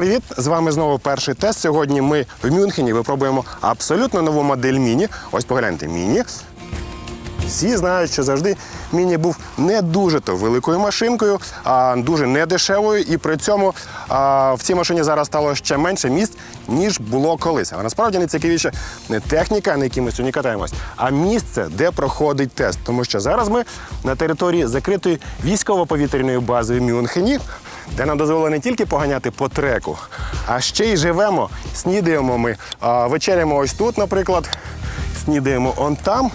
привіт! З вами знову перший тест. Сьогодні ми в Мюнхені випробуємо абсолютно нову модель міні. Ось погляньте, міні. Всі знають, що завжди міні був не дуже то великою машинкою, а дуже недешевою. І при цьому а, в цій машині зараз стало ще менше місць, ніж було колись. А насправді найцікавіше не техніка, на якій ми сьогодні катаємось, а місце, де проходить тест. Тому що зараз ми на території закритої військово-повітряної бази в Мюнхені, де нам дозволено не тільки поганяти по треку, а ще й живемо, снідаємо ми, вечеряємо ось тут, наприклад, снідаємо он там.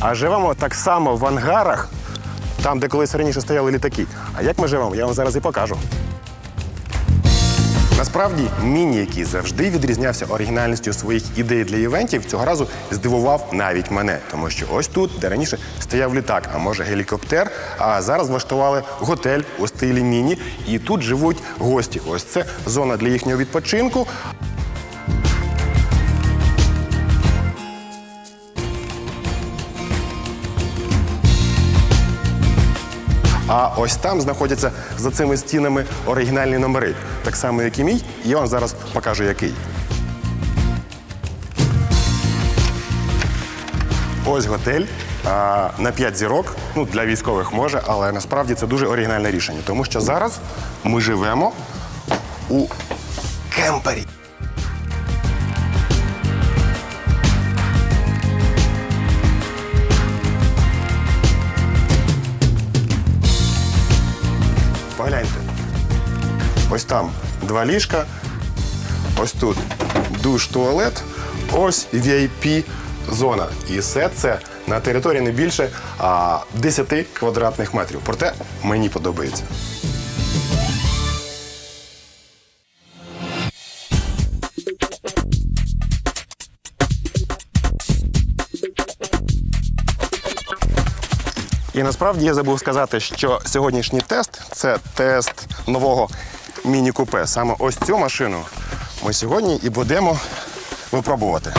А живемо так само в ангарах, там, де колись раніше стояли літаки. А як ми живемо, я вам зараз і покажу. Насправді, міні, який завжди відрізнявся оригінальністю своїх ідей для івентів, цього разу здивував навіть мене. Тому що ось тут, де раніше стояв літак, а може гелікоптер, а зараз влаштували готель у стилі міні, і тут живуть гості. Ось це зона для їхнього відпочинку. А ось там знаходяться за цими стінами оригінальні номери, так само, як і мій. Я вам зараз покажу, який. Ось готель а, на 5 зірок. Ну, для військових може, але насправді це дуже оригінальне рішення, тому що зараз ми живемо у кемпері. Погляньте. Ось там два ліжка, ось тут душ, туалет, ось VIP зона. І все це на території не більше а, 10 квадратних метрів. Проте мені подобається. І насправді я забув сказати, що сьогоднішній тест це тест нового міні-купе. Саме ось цю машину ми сьогодні і будемо випробувати.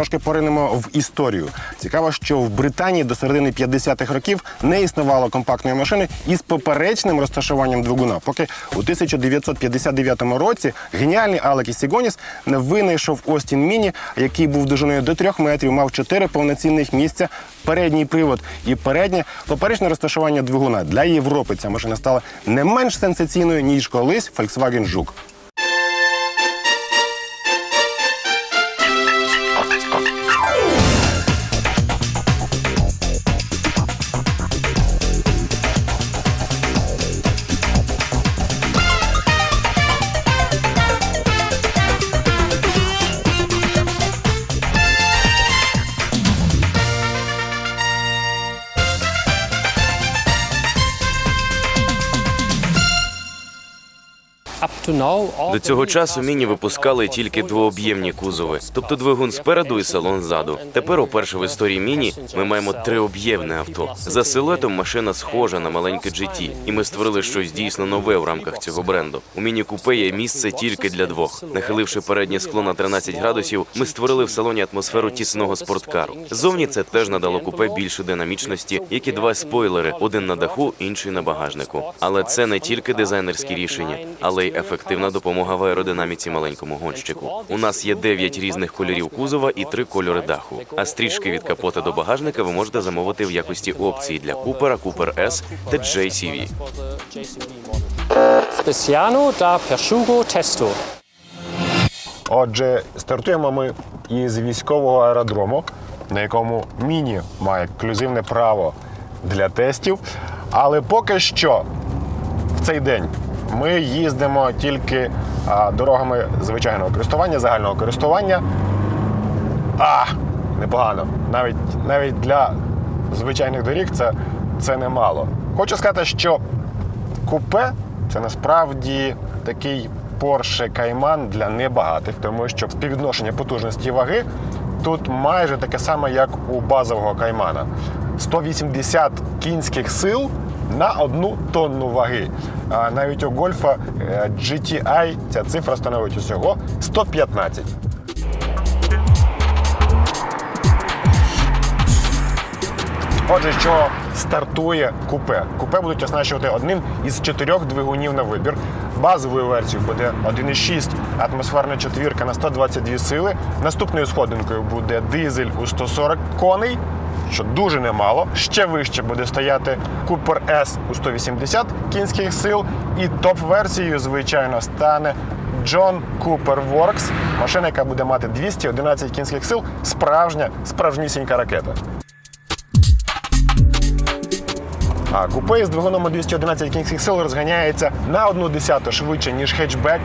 Трошки поринемо в історію. Цікаво, що в Британії до середини 50-х років не існувало компактної машини із поперечним розташуванням двигуна. Поки у 1959 році геніальний Алекс Сігоніс не винайшов Остін Міні, який був довжиною до 3 метрів, мав 4 повноцінних місця, передній привод і переднє поперечне розташування двигуна. Для Європи ця машина стала не менш сенсаційною ніж колись Volkswagen Жук. До цього часу міні випускали тільки двооб'ємні кузови, тобто двигун спереду і салон ззаду. Тепер, уперше в історії міні, ми маємо триоб'ємне авто. За силуетом машина схожа на маленьке GT, і ми створили щось дійсно нове в рамках цього бренду. У міні купе є місце тільки для двох. Нахиливши переднє скло на 13 градусів, ми створили в салоні атмосферу тісного спорткару. Зовні це теж надало купе більше динамічності, як і два спойлери: один на даху, інший на багажнику. Але це не тільки дизайнерські рішення, але й ефективна допомога в аеродинаміці маленькому гонщику. У нас є 9 різних кольорів кузова і 3 кольори даху. А стрічки від капота до багажника ви можете замовити в якості опції для Купера, Купер S та JCV. Speciano da Pershugo Testo. Отже, стартуємо ми із військового аеродрому, на якому міні має ексклюзивне право для тестів. Але поки що в цей день ми їздимо тільки дорогами звичайного користування, загального користування. А непогано. Навіть, навіть для звичайних доріг це, це немало. Хочу сказати, що купе це насправді такий Porsche Cayman для небагатих, тому що співвідношення потужності ваги тут майже таке саме, як у базового каймана. 180 кінських сил на одну тонну ваги. А навіть у гольфа е, GTI ця цифра становить усього 115. Отже, що стартує купе. Купе будуть оснащувати одним із чотирьох двигунів на вибір. Базовою версією буде 1,6 атмосферна четвірка на 122 сили. Наступною сходинкою буде дизель у 140 коней, що дуже немало. Ще вище буде стояти Cooper S у 180 кінських сил. І топ-версією, звичайно, стане John Cooper Works, машина, яка буде мати 211 кінських сил, справжня, справжнісінька ракета. А купе із двигуном 211 кінських сил розганяється на одну десяту швидше, ніж хетчбек.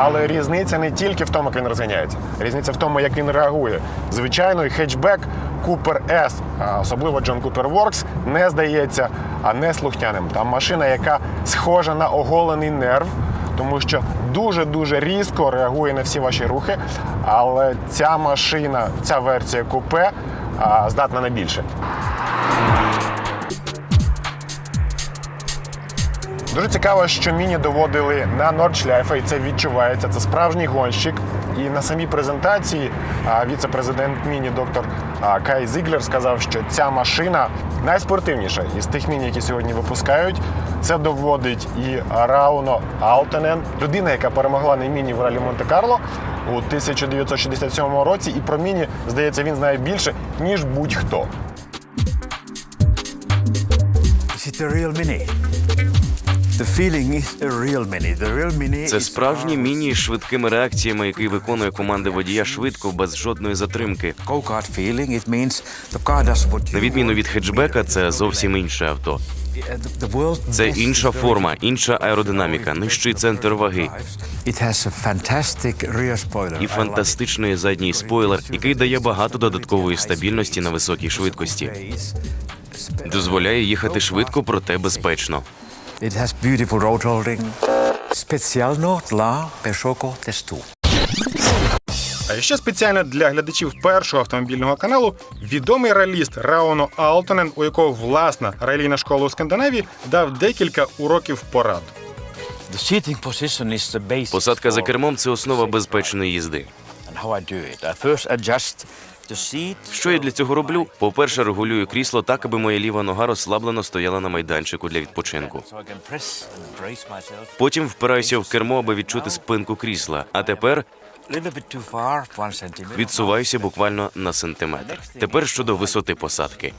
Але різниця не тільки в тому, як він розганяється. Різниця в тому, як він реагує. Звичайно, хетчбек Cooper S, особливо John Cooper Works, не здається а не слухняним. Там машина, яка схожа на оголений нерв, тому що дуже-дуже різко реагує на всі ваші рухи. Але ця машина, ця версія купе здатна на більше. Дуже цікаво, що міні доводили на Нордшляйфа, і це відчувається. Це справжній гонщик. І на самій презентації віце-президент міні доктор Кай Зіглер сказав, що ця машина найспортивніша із тих міні, які сьогодні випускають. Це доводить і Рауно Алтенен, людина, яка перемогла на міні в ралі Монте-Карло у 1967 році. І про міні, здається, він знає більше, ніж будь-хто. Is it? The real mini. Це is справжній міні з швидкими реакціями, який виконує команди водія швидко, без жодної затримки. На відміну від хетчбека, це зовсім інше авто. Це інша форма, інша аеродинаміка, нижчий центр ваги. і фантастичний задній спойлер, який дає багато додаткової стабільності на високій швидкості. Дозволяє їхати швидко, проте безпечно. It has beautiful road holding. Specialno dla Peugeot Testu. А ще спеціально для глядачів першого автомобільного каналу відомий раліст Рауно Алтонен, у якого власна ралійна школа у Скандинавії, дав декілька уроків порад. The seating position is the base. Посадка за кермом це основа безпечної їзди. Що я для цього роблю? По-перше, регулюю крісло так, аби моя ліва нога розслаблено стояла на майданчику для відпочинку. Потім впираюся в кермо, аби відчути спинку крісла. А тепер відсуваюся буквально на сантиметр. Тепер щодо висоти посадки.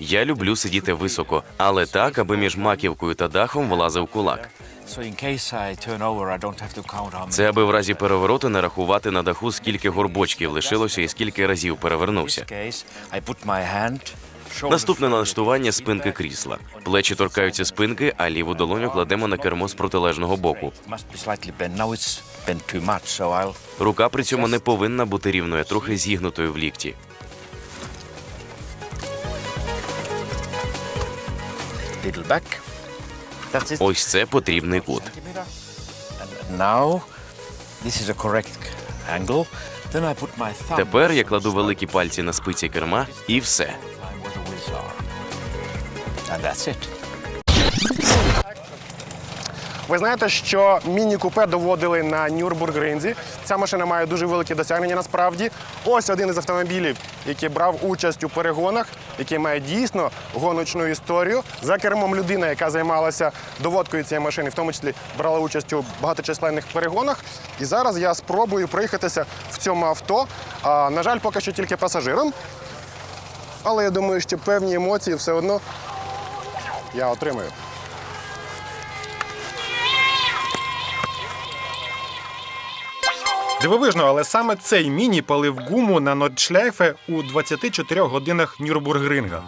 Я люблю сидіти високо, але так, аби між маківкою та дахом влазив кулак. Це аби в разі перевороту не рахувати на даху, скільки горбочків лишилося і скільки разів перевернувся. Наступне налаштування спинки крісла. Плечі торкаються спинки, а ліву долоню кладемо на кермо з протилежного боку. Рука при цьому не повинна бути рівною, трохи зігнутою в лікті. Ось це потрібний кут. Centimeter. And now, this is a correct angle. Then I put my thumb. Тепер я кладу великі пальці на спиці керма і все. Ви знаєте, що міні-купе доводили на Нюрбургринзі. Ця машина має дуже великі досягнення насправді. Ось один із автомобілів, який брав участь у перегонах, який має дійсно гоночну історію. За кермом людина, яка займалася доводкою цієї машини, в тому числі брала участь у багаточисленних перегонах. І зараз я спробую проїхатися в цьому авто. А, на жаль, поки що тільки пасажиром. Але я думаю, що певні емоції все одно я отримаю. Дивовижно, але саме цей міні палив гуму на Нордшляйфе у 24 годинах Нюрбургринга.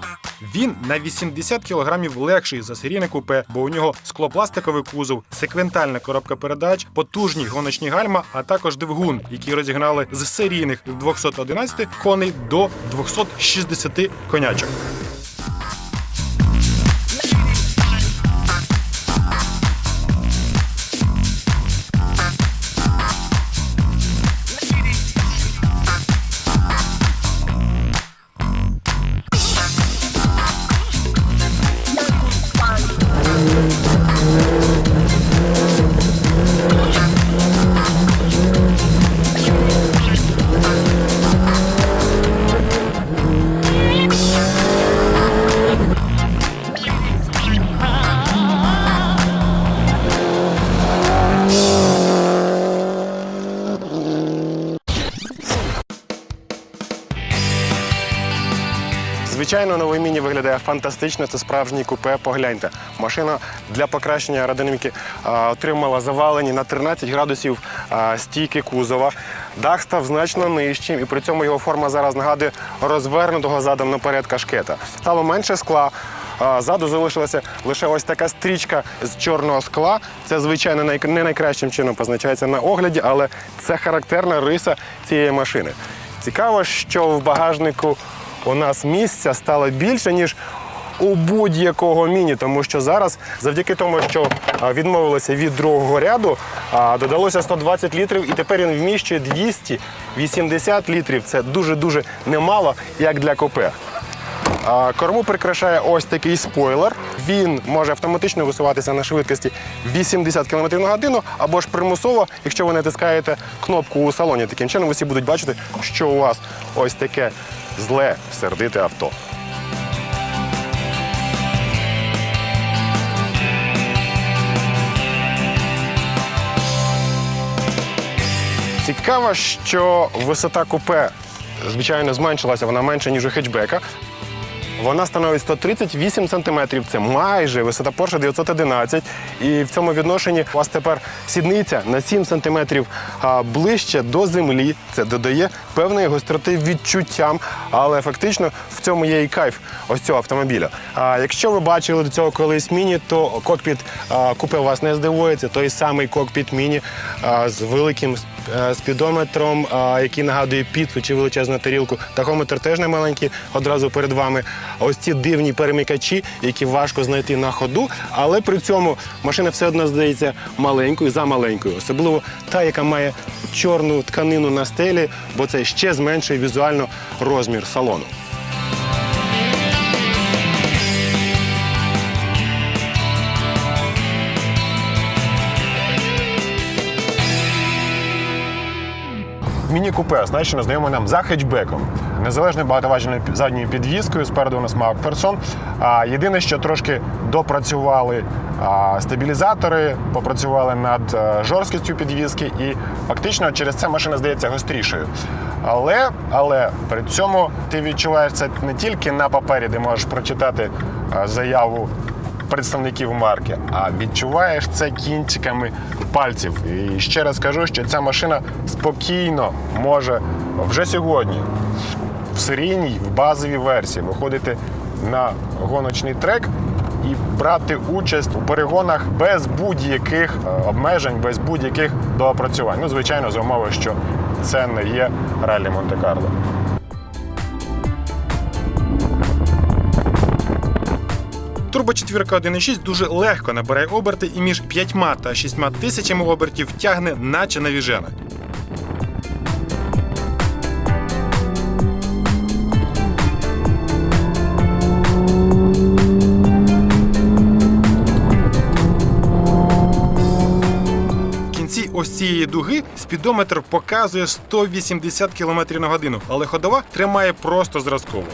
Він на 80 кілограмів легший за серійне купе, бо у нього склопластиковий кузов, секвентальна коробка передач, потужні гоночні гальма, а також двигун, який розігнали з серійних 211 коней до 260 конячок. Звичайно, новий міні виглядає фантастично. Це справжній купе. Погляньте. Машина для покращення аеродинаміки отримала завалені на 13 градусів стійки кузова. Дах став значно нижчим, і при цьому його форма зараз нагадує розвернутого задом наперед кашкета. Стало менше скла. Ззаду залишилася лише ось така стрічка з чорного скла. Це, звичайно, не найкращим чином позначається на огляді, але це характерна риса цієї машини. Цікаво, що в багажнику у нас місця стало більше, ніж у будь-якого міні, тому що зараз, завдяки тому, що відмовилися від другого ряду, додалося 120 літрів, і тепер він вміщує 280 літрів. Це дуже-дуже немало, як для купе. Корму прикрашає ось такий спойлер. Він може автоматично висуватися на швидкості 80 км на годину або ж примусово, якщо ви натискаєте кнопку у салоні. Таким чином усі будуть бачити, що у вас ось таке зле, сердите авто. Цікаво, що висота купе, звичайно, зменшилася, вона менша, ніж у хетчбека. Вона становить 138 см, це майже висота Porsche 911. І в цьому відношенні у вас тепер сідниця на 7 см ближче до землі. Це додає певної гостроти відчуттям, але фактично в цьому є і кайф ось цього автомобіля. А якщо ви бачили до цього колись міні, то кокпіт купе вас не здивує. Це той самий кокпіт міні з великим спідометром, який нагадує піцу чи величезну тарілку. Тахометр теж не маленький одразу перед вами. Ось ці дивні перемикачі, які важко знайти на ходу, але при цьому машина все одно здається маленькою за маленькою, особливо та, яка має чорну тканину на стелі, бо це ще зменшує візуально розмір салону. Міні-купе значно знайоме нам за хетчбеком. Незалежною багатоважельною пі- задньою підвіскою. Спереду у нас Макферсон. А єдине, що трошки допрацювали а, стабілізатори, попрацювали над е, жорсткістю підвіски, і фактично через це машина здається гострішою. Але, але при цьому ти відчуваєш це не тільки на папері, де можеш прочитати е, заяву представників марки, а відчуваєш це кінчиками пальців. І ще раз кажу, що ця машина спокійно може вже сьогодні в серійній, в базовій версії виходити на гоночний трек і брати участь у перегонах без будь-яких е, обмежень, без будь-яких доопрацювань. Ну, звичайно, за умови, що це не є ралі Монте-Карло. Турбочетвірка 1.6 дуже легко набирає оберти і між 5 та 6 тисячами обертів тягне, наче навіжена. Ось цієї дуги спідометр показує 180 км на годину, але ходова тримає просто зразково.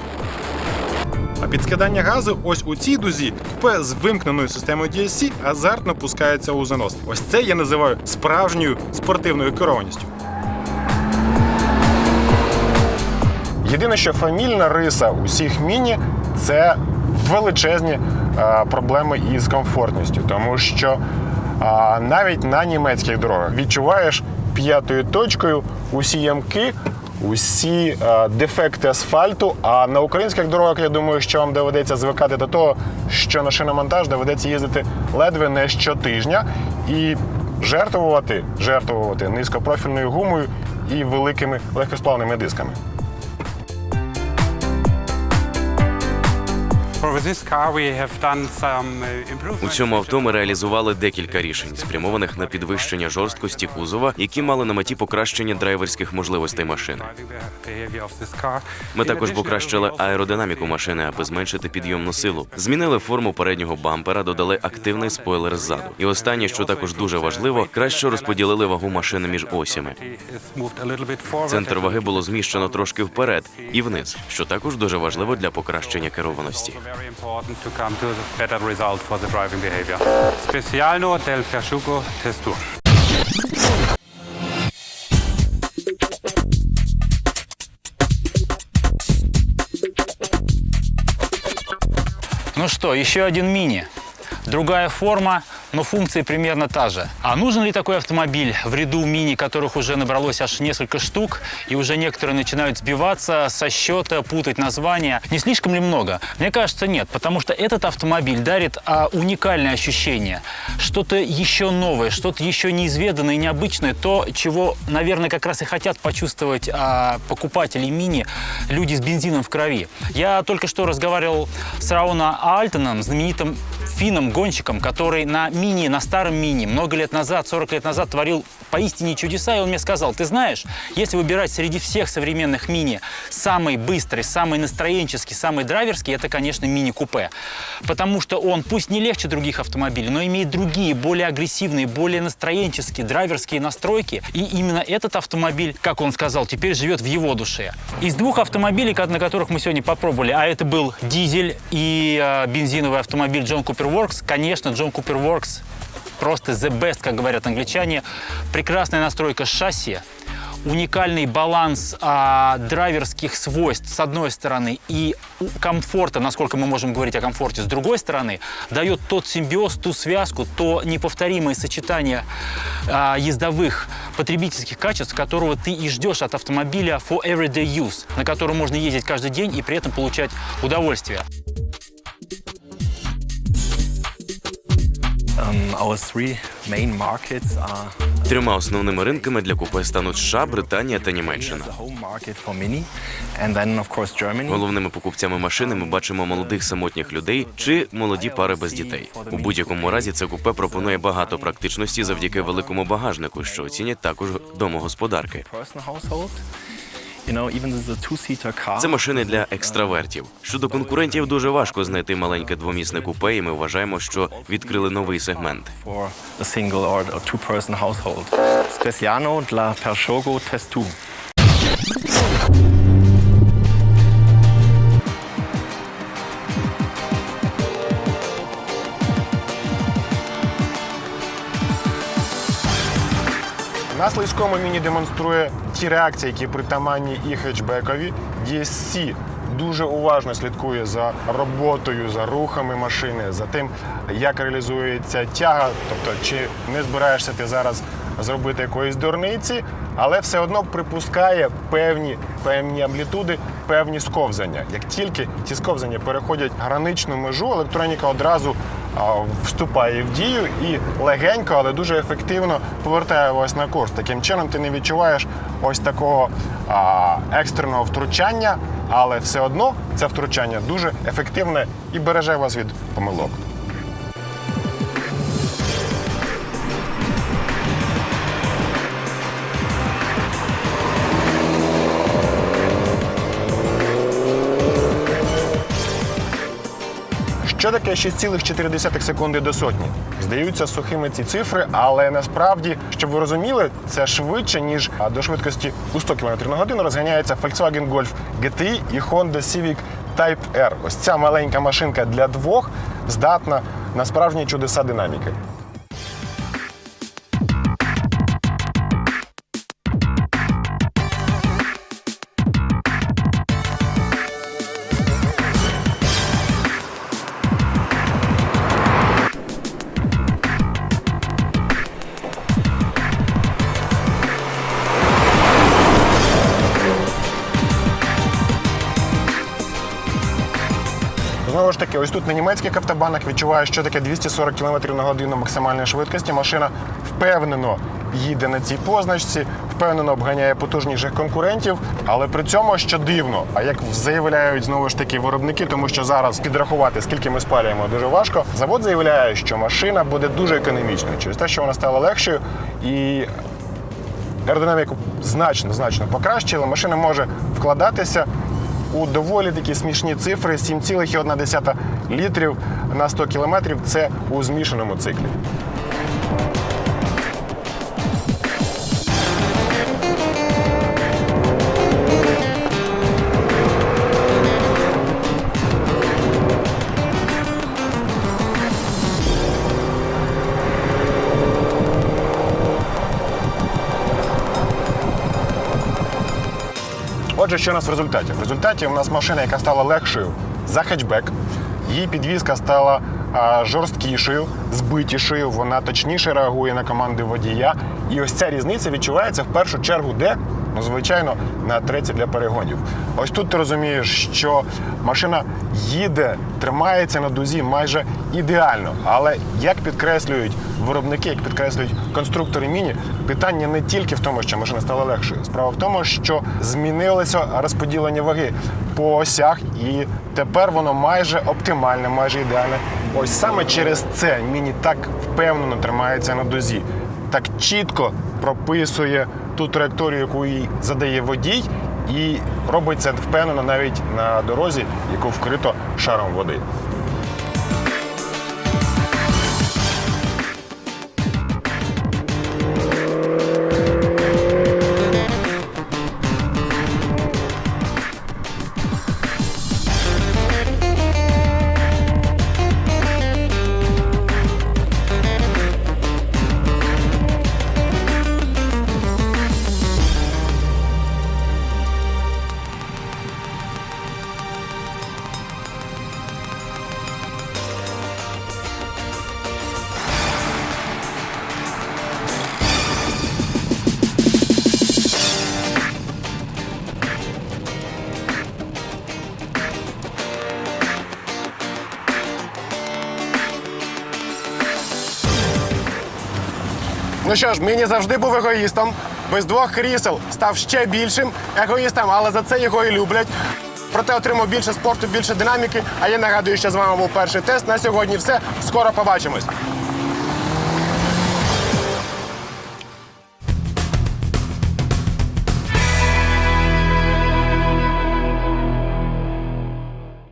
А під скидання газу ось у цій дузі купе з вимкненою системою DSC азартно пускається у занос. Ось це я називаю справжньою спортивною керованістю. Єдине, що фамільна риса усіх міні це величезні е, проблеми із комфортністю, тому що а, навіть на німецьких дорогах. Відчуваєш п'ятою точкою усі ямки, усі е, дефекти асфальту. А на українських дорогах, я думаю, що вам доведеться звикати до того, що на шиномонтаж доведеться їздити ледве не щотижня і жертвувати, жертвувати низькопрофільною гумою і великими легкосплавними дисками. У цьому авто ми реалізували декілька рішень, спрямованих на підвищення жорсткості кузова, які мали на меті покращення драйверських можливостей машини. Ми також покращили аеродинаміку машини, аби зменшити підйомну силу. Змінили форму переднього бампера, додали активний спойлер ззаду. І останнє, що також дуже важливо, краще розподілили вагу машини між осями. Центр ваги було зміщено трошки вперед і вниз, що також дуже важливо для покращення керованості. Also very important to come to a better result for the driving behavior. Specialno del Persciugo Testour. Ну что, еще один мини. Другая форма, но функция примерно та же. А нужен ли такой автомобиль в ряду мини, которых уже набралось аж несколько штук, и уже некоторые начинают сбиваться со счета, путать названия? Не слишком ли много? Мне кажется, нет, потому что этот автомобиль дарит а, уникальное ощущение. Что-то еще новое, что-то еще неизведанное и необычное, то, чего, наверное, как раз и хотят почувствовать а, покупатели мини, люди с бензином в крови. Я только что разговаривал с Рауна Альтоном, знаменитым финном гонщиком, который на мини, на старом мини, много лет назад, 40 лет назад творил поистине чудеса, и он мне сказал, ты знаешь, если выбирать среди всех современных мини самый быстрый, самый настроенческий, самый драйверский, это, конечно, мини-купе. Потому что он, пусть не легче других автомобилей, но имеет другие, более агрессивные, более настроенческие, драйверские настройки. И именно этот автомобиль, как он сказал, теперь живет в его душе. Из двух автомобилей, на которых мы сегодня попробовали, а это был дизель и э, бензиновый автомобиль John Cooper Works, конечно, John Cooper Works просто the best, как говорят англичане. Прекрасная настройка шасси, уникальный баланс а, драйверских свойств с одной стороны и комфорта, насколько мы можем говорить о комфорте, с другой стороны, дает тот симбиоз, ту связку, то неповторимое сочетание а, ездовых потребительских качеств, которого ты и ждешь от автомобиля for everyday use, на котором можно ездить каждый день и при этом получать удовольствие. Трьома основними ринками для купе стануть США, Британія та Німеччина. Головними покупцями машини ми бачимо молодих самотніх людей чи молоді пари без дітей. У будь-якому разі це купе пропонує багато практичності завдяки великому багажнику, що оцінять також домогосподарки. Це машини для екстравертів. Щодо конкурентів дуже важко знайти маленьке двомісне купе, і ми вважаємо, що відкрили новий сегмент. for для першого. Speciano Testu. На слизькому міні демонструє ті реакції, які притаманні і хетчбекові. DSC дуже уважно слідкує за роботою, за рухами машини, за тим, як реалізується тяга. Тобто, чи не збираєшся ти зараз зробити якоїсь дурниці, але все одно припускає певні, певні амплітуди, певні сковзання. Як тільки ці сковзання переходять граничну межу, електроніка одразу вступає в дію і легенько, але дуже ефективно повертає вас на курс. Таким чином ти не відчуваєш ось такого а, екстреного втручання, але все одно це втручання дуже ефективне і береже вас від помилок. Що таке 6,4 секунди до сотні? Здаються сухими ці цифри, але насправді, щоб ви розуміли, це швидше, ніж до швидкості у 100 км на годину розганяється Volkswagen Golf GTI і Honda Civic Type R. Ось ця маленька машинка для двох здатна на справжні чудеса динаміки. Тут на німецьких автобанах відчуваю, що таке 240 км на годину максимальної швидкості. Машина впевнено їде на цій позначці, впевнено обганяє потужніших конкурентів. Але при цьому що дивно, а як заявляють знову ж таки виробники, тому що зараз підрахувати, скільки ми спалюємо, дуже важко. Завод заявляє, що машина буде дуже економічною через те, що вона стала легшою і аеродинаміку значно значно покращили. Машина може вкладатися у доволі такі смішні цифри: 7,1 літрів на 100 кілометрів. Це у змішаному циклі. Отже, що у нас в результаті? В результаті у нас машина, яка стала легшою за хетчбек. Її підвізка стала а, жорсткішою, збитішою, вона точніше реагує на команди водія. І ось ця різниця відчувається в першу чергу де? Ну, звичайно, на треці для перегонів. Ось тут ти розумієш, що машина їде, тримається на дузі майже ідеально. Але як підкреслюють виробники, як підкреслюють конструктори міні, питання не тільки в тому, що машина стала легшою. Справа в тому, що змінилося розподілення ваги по осях, і тепер воно майже оптимальне, майже ідеальне. Ось саме через це міні так впевнено тримається на дозі, так чітко прописує ту траєкторію, яку їй задає водій, і робить це впевнено навіть на дорозі, яку вкрито шаром води. Ну що ж, Міні завжди був егоїстом. Без двох крісел став ще більшим егоїстом, але за це його і люблять. Проте отримав більше спорту, більше динаміки. А я нагадую, що з вами був перший тест. На сьогодні все. Скоро побачимось.